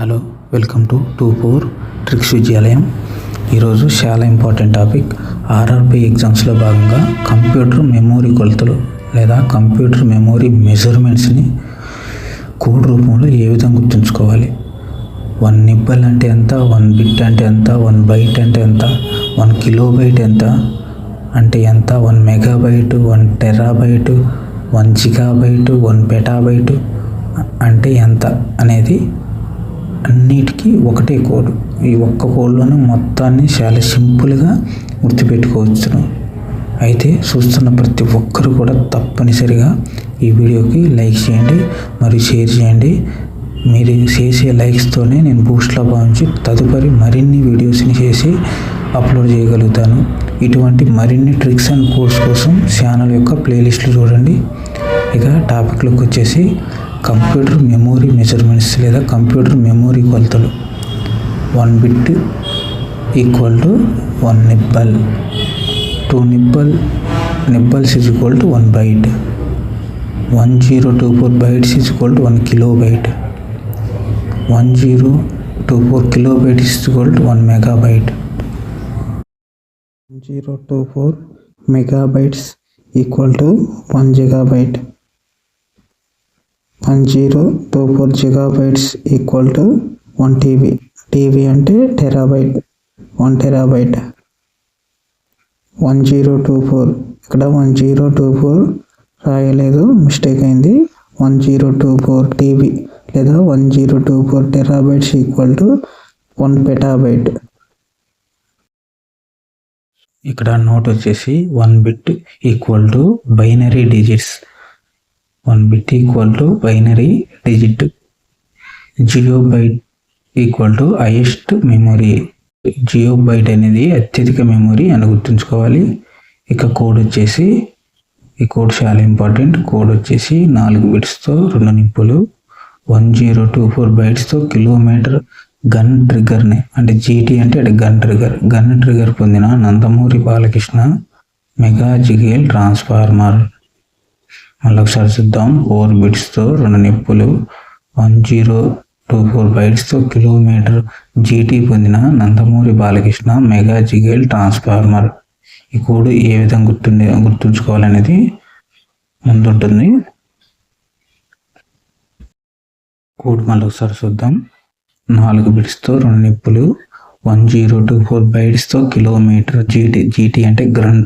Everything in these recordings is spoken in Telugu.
Hello welcome to two four tricks విద్యాలయం ఈరోజు చాలా ఇంపార్టెంట్ టాపిక్ ఆర్ఆర్బి ఎగ్జామ్స్లో భాగంగా కంప్యూటర్ మెమోరీ కొలతలు లేదా కంప్యూటర్ మెమోరీ మెజర్మెంట్స్ని కోడ్ రూపంలో ఏ విధంగా గుర్తుంచుకోవాలి వన్ నిబ్బల్ అంటే ఎంత వన్ బిట్ అంటే ఎంత వన్ బైట్ అంటే ఎంత వన్ కిలో బైట్ ఎంత అంటే ఎంత one megabyte one byte one byte one byte అంటే ఎంత అనేది అన్నిటికీ ఒకటే కోడ్ ఈ ఒక్క కోడ్లోనే మొత్తాన్ని చాలా సింపుల్గా గుర్తుపెట్టుకోవచ్చును అయితే చూస్తున్న ప్రతి ఒక్కరు కూడా తప్పనిసరిగా ఈ వీడియోకి లైక్ చేయండి మరియు షేర్ చేయండి మీరు చేసే లైక్స్తోనే నేను బూస్ట్లో భావించి తదుపరి మరిన్ని వీడియోస్ని చేసి అప్లోడ్ చేయగలుగుతాను ఇటువంటి మరిన్ని ట్రిక్స్ అండ్ కోర్స్ కోసం ఛానల్ యొక్క ప్లేలిస్ట్లు చూడండి ఇక టాపిక్లోకి వచ్చేసి Computer memory measurements leda computer memory koltalu. 1 bit equal to 1 nibble. 2 nibbles is equal to 1 byte. 1024 bytes is equal to 1 kilobyte. 1024 kilobyte is equal to 1 megabyte. 1024 megabytes equal to 1 gigabyte. And zero two four gigabytes equal to one TB TB అంటే terabyte one terabyte one zero two four ఇక్కడ వన్ జీరో టూ ఫోర్ రాయలేదు మిస్టేక్ అయింది one zero two four TB లేదా one zero two four terabytes equal to one petabyte ఇక్కడ నోట్ వచ్చేసి one bit equal to binary digits one bit equal to binary digit geopbyte equal to highest memory geopbyte అనేది అత్యధిక మెమొరీ అని గుర్తుంచుకోవాలి ఇక కోడ్ వచ్చేసి ఈ కోడ్ చాలా ఇంపార్టెంట్ కోడ్ వచ్చేసి నాలుగు బిట్స్తో రెండు నిప్పులు వన్ జీరో టూ ఫోర్ బైట్స్తో కిలోమీటర్ గన్ ట్రిగర్ని అంటే జీటీ అంటే అది గన్ ట్రిగ్గర్ గన్ ట్రిగ్గర్ పొందిన నందమూరి బాలకృష్ణ మెగా జిగేల్ ట్రాన్స్ఫార్మర్ మళ్ళీ ఒకసారి చూద్దాం ఫోర్ బిట్స్తో రెండు నిప్పులు వన్ జీరో టూ ఫోర్ బైట్స్తో కిలోమీటర్ జీటీ పొందిన నందమూరి బాలకృష్ణ మెగా జిగేల్ ట్రాన్స్ఫార్మర్ ఈ కోడ్ ఏ విధంగా గుర్తుండే గుర్తుంచుకోవాలనేది ముందుంటుంది కోడ్ మళ్ళీ ఒకసారి చూద్దాం నాలుగు బిట్స్తో రెండు నిప్పులు వన్ జీరో టూ ఫోర్ బైట్స్తో కిలోమీటర్ జీటీ జీటీ అంటే గ్రన్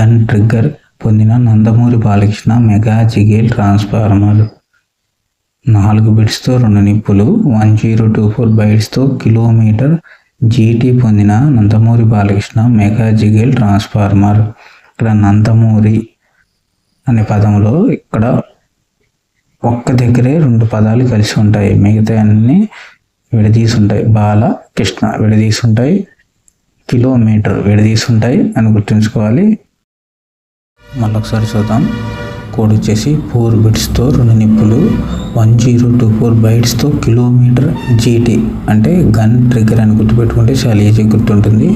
గన్ ట్రిగ్గర్ పొందిన నందమూరి బాలకృష్ణ మెగా జిగేల్ ట్రాన్స్ఫార్మర్ నాలుగు బిట్స్తో రెండు నిప్పులు వన్ జీరో టూ ఫోర్ బైట్స్తో కిలోమీటర్ జీటీ పొందిన నందమూరి బాలకృష్ణ మెగా జిగేల్ ట్రాన్స్ఫార్మర్ ఇక్కడ నందమూరి అనే పదంలో ఇక్కడ ఒక్క దగ్గరే రెండు పదాలు కలిసి ఉంటాయి మిగతా అన్నీ విడదీసుంటాయి బాల కృష్ణ విడదీసుంటాయి కిలోమీటర్ విడదీసుంటాయి అని గుర్తుంచుకోవాలి మళ్ళీ ఒకసారి చూద్దాం కోడ్ వచ్చేసి ఫోర్ బిట్స్తో రెండు నిప్పులు వన్ జీరో టూ ఫోర్ బైట్స్తో కిలోమీటర్ జీటీ అంటే గన్ ట్రిగర్ అని గుర్తుపెట్టుకుంటే చాలా ఈజీ గుర్తుంటుంది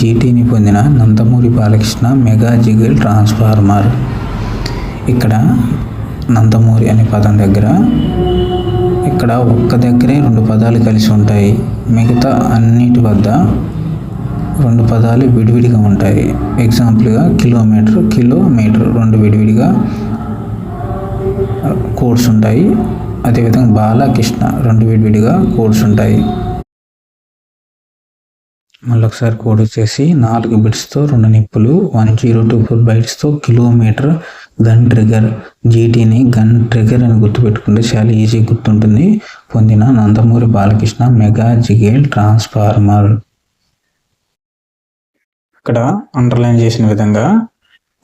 జీటీని పొందిన నందమూరి బాలకృష్ణ మెగా జిగిల్ ట్రాన్స్ఫార్మర్ ఇక్కడ నందమూరి అనే పదం దగ్గర ఇక్కడ ఒక్క దగ్గరే రెండు పదాలు కలిసి ఉంటాయి మిగతా అన్నిటి వద్ద రెండు పదాలు విడివిడిగా ఉంటాయి ఎగ్జాంపుల్గా కిలోమీటర్ కిలోమీటర్ రెండు విడివిడిగా కోడ్స్ ఉంటాయి అదేవిధంగా బాలకృష్ణ రెండు విడివిడిగా కోడ్స్ ఉంటాయి మళ్ళీ ఒకసారి కోడ్ వచ్చేసి నాలుగు బిట్స్తో రెండు నిప్పులు వన్ జీరో టూ ఫోర్ బైట్స్తో కిలోమీటర్ గన్ ట్రిగర్ జీటీని గన్ ట్రిగర్ అని గుర్తుపెట్టుకుంటే చాలా ఈజీ గుర్తుంటుంది పొందిన నందమూరి బాలకృష్ణ మెగా జిగేల్ ట్రాన్స్ఫార్మర్ ఇక్కడ అండర్లైన్ చేసిన విధంగా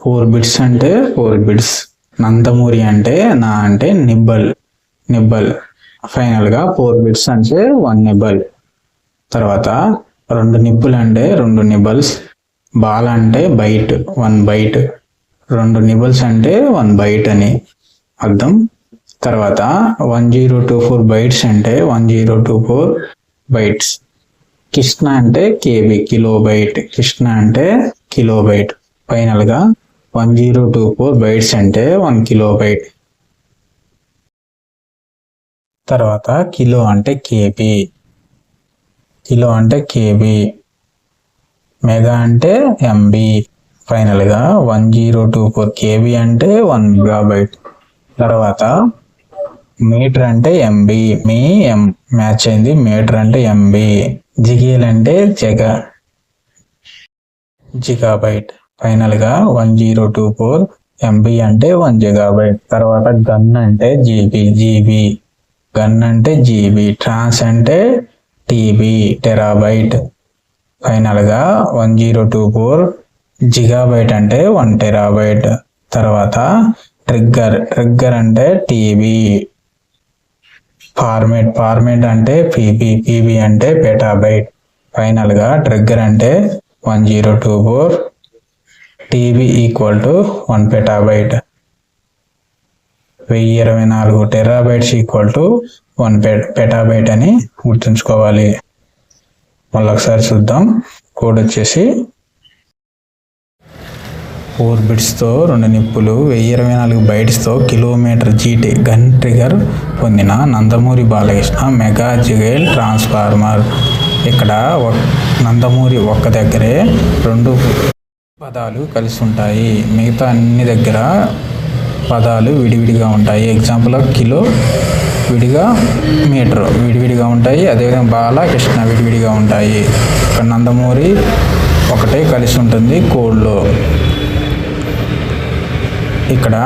ఫోర్ బిడ్స్ అంటే ఫోర్ బిడ్స్ నందమూరి అంటే నా అంటే నిబ్బల్ నిబ్బల్ ఫైనల్గా ఫోర్ బిడ్స్ అంటే వన్ నిబ్బల్ తర్వాత రెండు నిబ్బులు అంటే రెండు నిబ్బల్స్ బాల్ అంటే బైట్ వన్ బైట్ రెండు నిబల్స్ అంటే వన్ బైట్ అని అర్థం తర్వాత one zero two four bytes అంటే one zero two four bytes Krishna అంటే కేబీ కిలోబైట్ కృష్ణ అంటే కిలోబైట్ ఫైనల్గా one zero two four bytes అంటే వన్ కిలోబైట్ తర్వాత కిలో అంటే కేబీ కిలో అంటే కేబీ మెగా అంటే ఎంబీ ఫైనల్గా one zero two four KB అంటే వన్ మెగాబైట్ తర్వాత మీటర్ అంటే ఎంబీ మీ ఎం మ్యాచ్ అయింది మీటర్ అంటే ఎంబీ జిగేల్ అంటే జగ జిగాబైట్ ఫైనల్గా one zero two four MB అంటే వన్ జిగాబైట్ తర్వాత గన్ అంటే జీబీ జీబీ గన్ అంటే జీబీ ట్రాన్స్ అంటే టీబీ టెరాబైట్ ఫైనల్గా one zero two four gigabyte అంటే వన్ టెరాబైట్ తర్వాత ట్రిగ్గర్ ట్రిగ్గర్ అంటే టీబీ ఫార్మేట్ ఫార్మేట్ అంటే పీబీ పీబీ అంటే పెటాబైట్ ఫైనల్గా ట్రిగ్గర్ అంటే one zero two four TB equal to one petabyte వెయ్యి ఇరవై నాలుగు terabytes equal to one petabyte అని గుర్తుంచుకోవాలి మళ్ళీ ఒకసారి చూద్దాం కోడ్ వచ్చేసి ఫోర్ బిట్స్తో రెండు నిప్పులు వెయ్యి ఇరవై నాలుగు బైట్స్తో కిలోమీటర్ జీటీ గన్ ట్రిగర్ పొందిన నందమూరి బాలకృష్ణ మెగా జిగేల్ ట్రాన్స్ఫార్మర్ ఇక్కడ నందమూరి ఒక్క దగ్గరే రెండు పదాలు కలిసి ఉంటాయి మిగతా అన్ని దగ్గర పదాలు విడివిడిగా ఉంటాయి ఎగ్జాంపుల్ కిలో విడిగా మీటర్ విడివిడిగా ఉంటాయి అదేవిధంగా బాలకృష్ణ విడివిడిగా ఉంటాయి ఇక్కడ నందమూరి ఒకటే కలిసి ఉంటుంది కోళ్ళు ఇక్కడ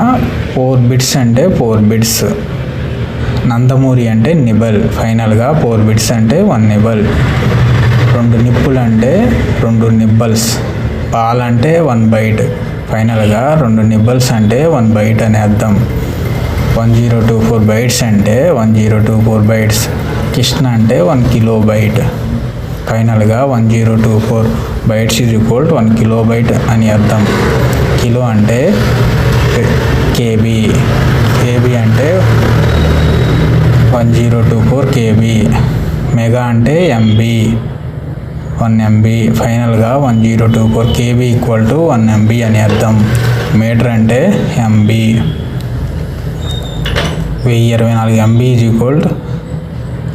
ఫోర్ బిట్స్ అంటే ఫోర్ బిట్స్ నందమూరి అంటే నిబల్ ఫైనల్గా ఫోర్ బిట్స్ అంటే వన్ నిబల్ రెండు నిప్పులు అంటే రెండు నిబ్బల్స్ పాల్ అంటే వన్ బైట్ ఫైనల్గా రెండు నిబ్బల్స్ అంటే వన్ బైట్ అని అర్థం one zero two four bytes అంటే one zero two four bytes Krishna అంటే వన్ కిలో బైట్ ఫైనల్గా one zero two four bytes is equal one kilobyte అని అర్థం కిలో అంటే కేబీ కేబీ అంటే one zero two four KB mega అంటే ఎంబీ వన్ ఎంబీ ఫైనల్గా one zero two four KB equal to one MB అని అర్థం మీటర్ అంటే ఎంబీ వెయ్యి ఇరవై నాలుగు ఎంబీ ఈజ్ ఈక్వల్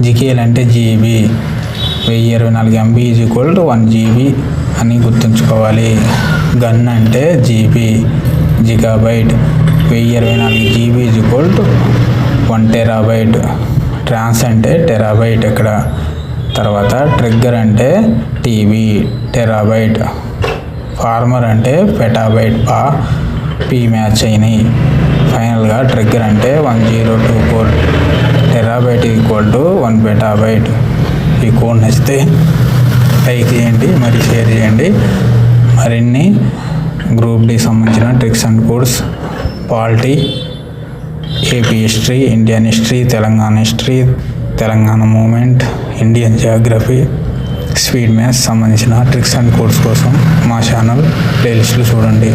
జికేల్ అంటే జీబీ వెయ్యి ఇరవై నాలుగు MB is equal to one GB అని గుర్తుంచుకోవాలి గన్ అంటే జీబీ జిగాబైట్ వెయ్యి ఇరవై నాలుగు GB equal to one terabyte ట్రాన్స్ అంటే టెరాబైట్ ఇక్కడ తర్వాత ట్రిగ్గర్ అంటే టీవీ టెరాబైట్ ఫార్మర్ అంటే పెటాబైట్ పా పీ మ్యాచ్ అయినాయి ఫైనల్గా ట్రిగ్గర్ అంటే one zero two four terabyte equal to one petabyte ఈ కోడ్ నచ్చితే లైక్ చేయండి మరి షేర్ చేయండి మరిన్ని గ్రూప్ డి సంబంధించిన tricks and codes polity AP history Indian history Telangana history Telangana movement Indian geography స్వీడ్ maths సంబంధించిన ట్రిక్స్ అండ్ కోడ్స్ కోసం మా ఛానల్ ప్లేలిస్ట్లు చూడండి